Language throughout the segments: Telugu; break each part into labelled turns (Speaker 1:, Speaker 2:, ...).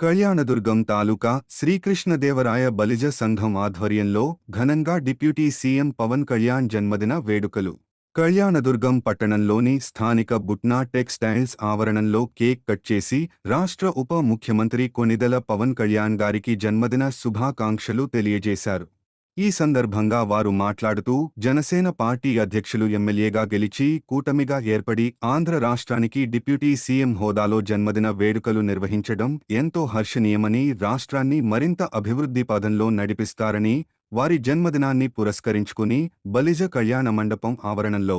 Speaker 1: కళ్యాణదుర్గం తాలూకా శ్రీకృష్ణదేవరాయ బలిజ సంఘం ఆధ్వర్యంలో ఘనంగా డిప్యూటీ సీఎం పవన్ కళ్యాణ్ జన్మదిన వేడుకలు. కళ్యాణదుర్గం పట్టణంలోని స్థానిక బుట్నా టెక్స్టైల్స్ ఆవరణంలో కేక్ కట్ చేసి రాష్ట్ర ఉప ముఖ్యమంత్రి కొనిదెల పవన్ కళ్యాణ్ గారికి జన్మదిన శుభాకాంక్షలు తెలియజేశారు. ఈ సందర్భంగా వారు మాట్లాడుతూ జనసేన పార్టీ అధ్యక్షులు ఎమ్మెల్యేగా గెలిచి కూటమిగా ఏర్పడి ఆంధ్ర రాష్ట్రానికి డిప్యూటీ సీఎం హోదాలో జన్మదిన వేడుకలు నిర్వహించడం ఎంతో హర్షణీయమని రాష్ట్రాన్ని మరింత అభివృద్ధి పదంలో నడిపిస్తారని వారి జన్మదినాన్ని పురస్కరించుకుని బలిజ కళ్యాణ మండపం ఆవరణంలో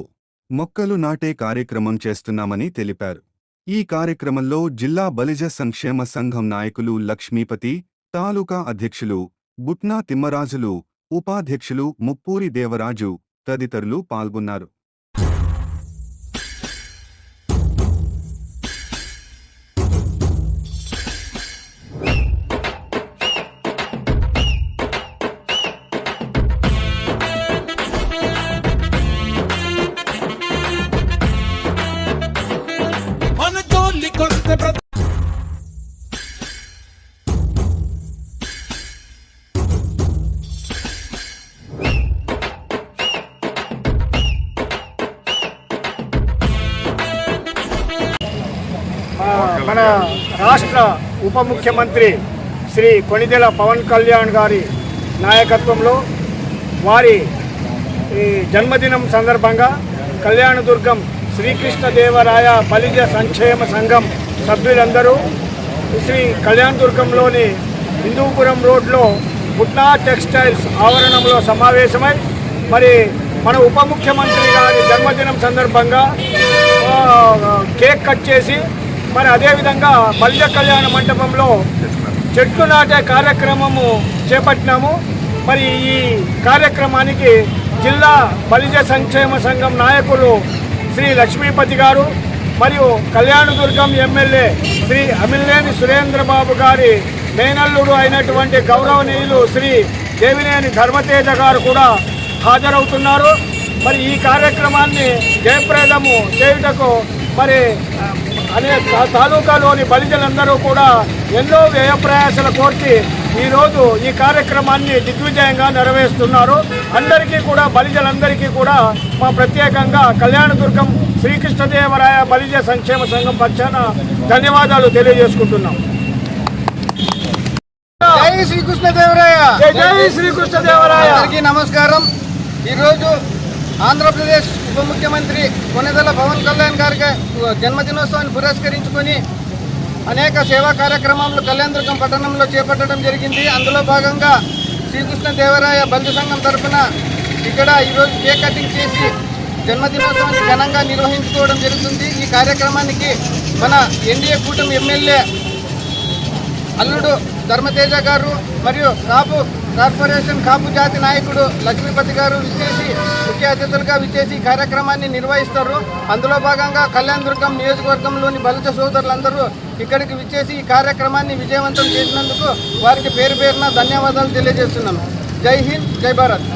Speaker 1: మొక్కలు నాటే కార్యక్రమం చేస్తున్నామని తెలిపారు. ఈ కార్యక్రమంలో జిల్లా బలిజ సంక్షేమ సంఘం నాయకులు లక్ష్మీపతి తాలూకా అధ్యక్షులు బుట్నా తిమ్మరాజులు ఉపాధ్యక్షులు ముప్పూరి దేవరాజు తదితరులు పాల్గొన్నారు.
Speaker 2: మన
Speaker 3: రాష్ట్ర ఉప ముఖ్యమంత్రి శ్రీ కొణిదెల పవన్ కళ్యాణ్ గారి నాయకత్వంలో వారి ఈ జన్మదినం సందర్భంగా కళ్యాణదుర్గం శ్రీకృష్ణదేవరాయ బలిజ సంక్షేమ సంఘం సభ్యులందరూ శ్రీ కళ్యాణదుర్గంలోని హిందూపురం రోడ్లో పుట్నా టెక్స్టైల్స్ ఆవరణంలో సమావేశమై మరి మన ఉప ముఖ్యమంత్రి గారి జన్మదినం సందర్భంగా కేక్ కట్ చేసి మరి అదేవిధంగా బలిజ కళ్యాణ మండపంలో చెట్లు నాటే కార్యక్రమము చేపట్టినాము. మరి ఈ కార్యక్రమానికి జిల్లా బలిజ సంక్షేమ సంఘం నాయకులు శ్రీ లక్ష్మీపతి గారు మరియు కళ్యాణదుర్గం ఎమ్మెల్యే శ్రీ అమిల్లేని సురేంద్రబాబు గారి మేనల్లుడు అయినటువంటి గౌరవనీయులు శ్రీ దేవినేని ధర్మతేజ గారు కూడా హాజరవుతున్నారు. మరి ఈ కార్యక్రమాన్ని జయప్రదము చేయుటకు మరి అనే తాలూకాలోని బలిజలందరూ కూడా ఎన్నో వ్యయ ప్రయాసలు కోర్చి ఈరోజు ఈ కార్యక్రమాన్ని దిగ్విజయంగా నెరవేరుస్తున్నారు. అందరికీ కూడా బలిజలందరికీ కూడా మా ప్రత్యేకంగా కళ్యాణదుర్గం శ్రీకృష్ణదేవరాయ బలిజ సంక్షేమ సంఘం పక్షాన ధన్యవాదాలు తెలియజేసుకుంటున్నాం.
Speaker 4: జై శ్రీకృష్ణదేవరాయ.
Speaker 3: జై జై శ్రీకృష్ణదేవరాయ.
Speaker 4: అందరికీ నమస్కారం. ఈరోజు ఆంధ్రప్రదేశ్ ఉప ముఖ్యమంత్రి కొనెదల పవన్ కళ్యాణ్ గారికి జన్మదినోత్సవాన్ని పురస్కరించుకొని అనేక సేవా కార్యక్రమాలు కళ్యాణదుర్గం పట్టణంలో చేపట్టడం జరిగింది. అందులో భాగంగా శ్రీకృష్ణదేవరాయ బల్ది సంఘం తరఫున ఇక్కడ ఈరోజు కేక్ కటింగ్ చేసి జన్మదినోత్సవాన్ని ఘనంగా నిర్వహించుకోవడం జరుగుతుంది. ఈ కార్యక్రమానికి మన ఎన్డీఏ కూటమి ఎమ్మెల్యే అల్లుడు ధర్మతేజ గారు మరియు కాపు కార్పొరేషన్ కాపు జాతి నాయకుడు లక్ష్మీపతి గారు విచ్చేసి ముఖ్య అతిథులుగా విచ్చేసి కార్యక్రమాన్ని నిర్వహిస్తారు. అందులో భాగంగా కళ్యాణదుర్గం నియోజకవర్గంలోని బలిత సోదరులందరూ ఇక్కడికి విచ్చేసి ఈ కార్యక్రమాన్ని విజయవంతం చేసినందుకు వారికి పేరు పేరున ధన్యవాదాలు తెలియజేస్తున్నాను. జై హింద్ జై భారత్.